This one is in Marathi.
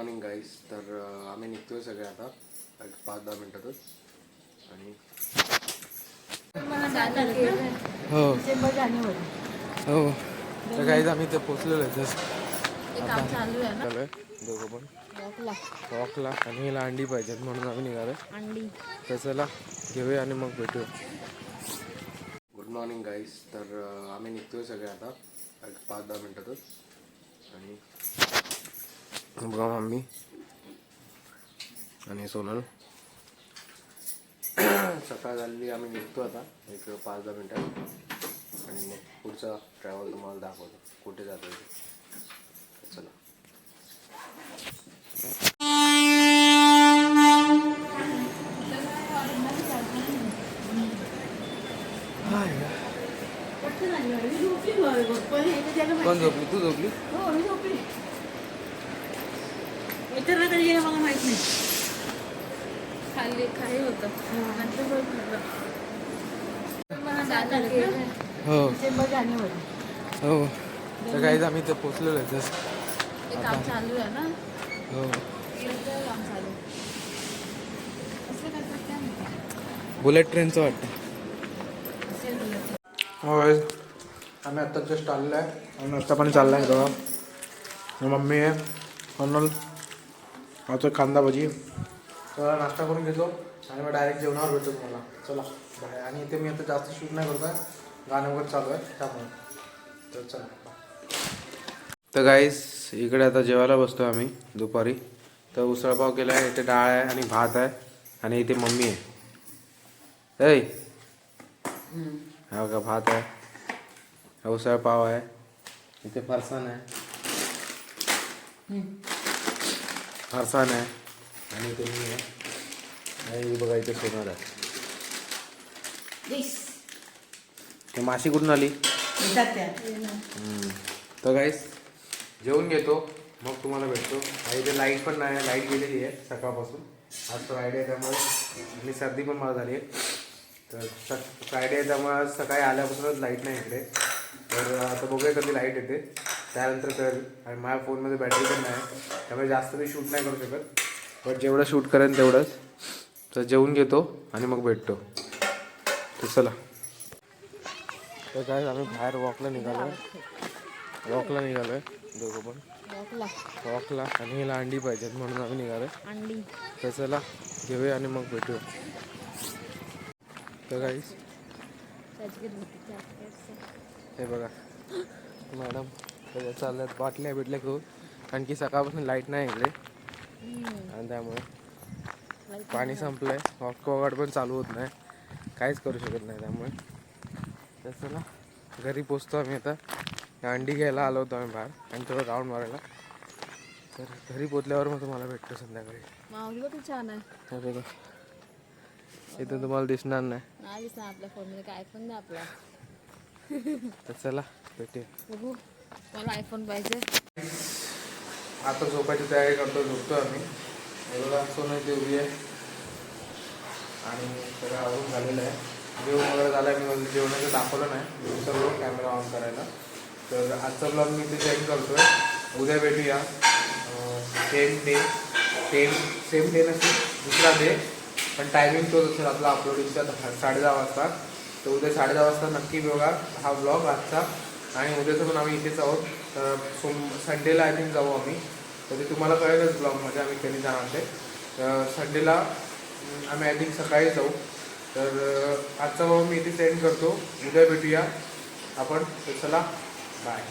मॉर्निंग गाईस तर आम्ही निघतोय सगळे आता. एक पाच दहा मिनिटातच. आणि हो. हो. तर काहीच आम्ही ते पोचलेलो आहे. जस्ट काम चालू आहे ना? चालू आहे. दोघं पण. वॉकला. आणि हिला अंडी पाहिजेत म्हणून आम्ही निघालो अंडी. तर चला घेऊया आणि मग भेटूया. गुड मॉर्निंग गाईस तर आम्ही निघतोय सगळे आता. एक पाच दहा मिनिटातच. आणि बघा मम्मी आणि सोनल सकाळ झालेली आम्ही निघतो आता एक पाच दहा मिनिटात आणि मग पुढचा ट्रॅव्हल तुम्हाला दाखवतो कुठे जातो चला कोण झोपली तू झोपली मला माहीत नाही. खाली होतं. बरं. मला नाही. हो. हो. तर आम्ही ते पोचलेलो आहे जस्ट ते काम चालू आहे ना? हो. काम चालू. बुलेट ट्रेनचं वाटतं. हो आम्ही आत्ता जस्ट आलेलो आहे. आणि नाश्ता पाणी चालला आहे तेव्हा मम्मी आहे कर्नल माझं कांदा भजी. तर नाश्ता करून घेतो. आणि मग डायरेक्ट जेवणावर भेटतो तुम्हाला. चला बाय. आणि इथे मी आता जास्त शूट नाही करत आहे गाणं वगैरे चालू आहे त्यामुळे. तर चला तर गाईस इकडे आता जेवायला बसतो आम्ही दुपारी. तर उसळपाव केला आहे इथे डाळ आहे आणि भात आहे. आणि इथे मम्मी आहे. ऐ! हा का भात आहे. हा उसळ पाव आहे. इथे फरसाण आहे. फरसाण आहे आणि आहे आणि बघा इथे सोनार आहे. ते माशी कुठून आली? हम्म. तर गाईस जेवून घेतो. मग तुम्हाला भेटतो. आणि इथे लाइट पण नाही लाइट गेलेली आहे सकाळपासून. आज फ्रायडे आहे त्यामुळे आणि सर्दी पण मला झाली आहे. तर सक फ्रायडे आहे त्यामुळे आज सकाळी आल्यापासूनच लाइट नाही इकडे. तर आता बघूया कधी लाइट येते. त्यानंतर कळेल. आणि माझ्या फोनमध्ये बॅटरी पण नाही. त्यामुळे जास्त मी शूट नाही करू शकत. पण जेवढं शूट करेन तेवढंच. तर जेवून घेतो आणि मग भेटतो. तर चला. तर काय आम्ही बाहेर वॉकला निघालो वॉकला निघालो आहे दोघं पण. वॉकला वॉकला आणि हिला अंडी पाहिजेत म्हणून आम्ही निघालो अंडी. तर चला घेऊया आणि मग भेटूया. तर काहीच. हे बघा. मॅडम त्याच्या चालल्यात बाटल्या बिटल्या घेऊन आणखी सकाळपासून लाइट नाही इकडे. आणि त्यामुळे पाणी संपलंय. वॉकवॉगाड पण चालू होत नाही. काहीच करू शकत नाही त्यामुळे. तर चला घरी पोचतो आम्ही आता. अंडी घ्यायला आलो होतो आम्ही बाहेर. आणि थोडं राऊंड मारायला. तर घरी पोचल्यावर मग तुम्हाला भेटतो संध्याकाळी. छान आहे. हे इथं तुम्हाला दिसणार नाही. दिसणार आपल्या काय नाही आपला. तर चला भेटूया. मला आयफोन पाहिजे? आता झोपायची तयारी करतो झोपतो आम्ही. एवढा सोनं इथे उभी आहे. आणि सगळं आवरून झालेलं आहे. जेवण वगैरे झालं आहे मी जेवणाचं दाखवलं नाही. विसरलो कॅमेरा ऑन करायला. तर आजचा ब्लॉग मी इथे सेंड करतो आहे उद्या भेटूया. Same day same same day नसेल दुसरा डे पण टायमिंग तोच असेल आपला अपलोडिंगचा साडे दहा वाजता. तर उद्या साडे दहा वाजता नक्की बघा हा ब्लॉग आजचा. आणि उद्याचं पण आम्ही इथेच आहोत. तर सोम संडेला आय थिंक जाऊ आम्ही. तर ते तुम्हाला कळेलच ब्लॉगमध्ये आम्ही कधी जाणार ते तर संडेला आम्ही आय थिंक सकाळी जाऊ. तर आजचा भाऊ मी इथे सेंड करतो. उद्या भेटूया आपण. तर चला बाय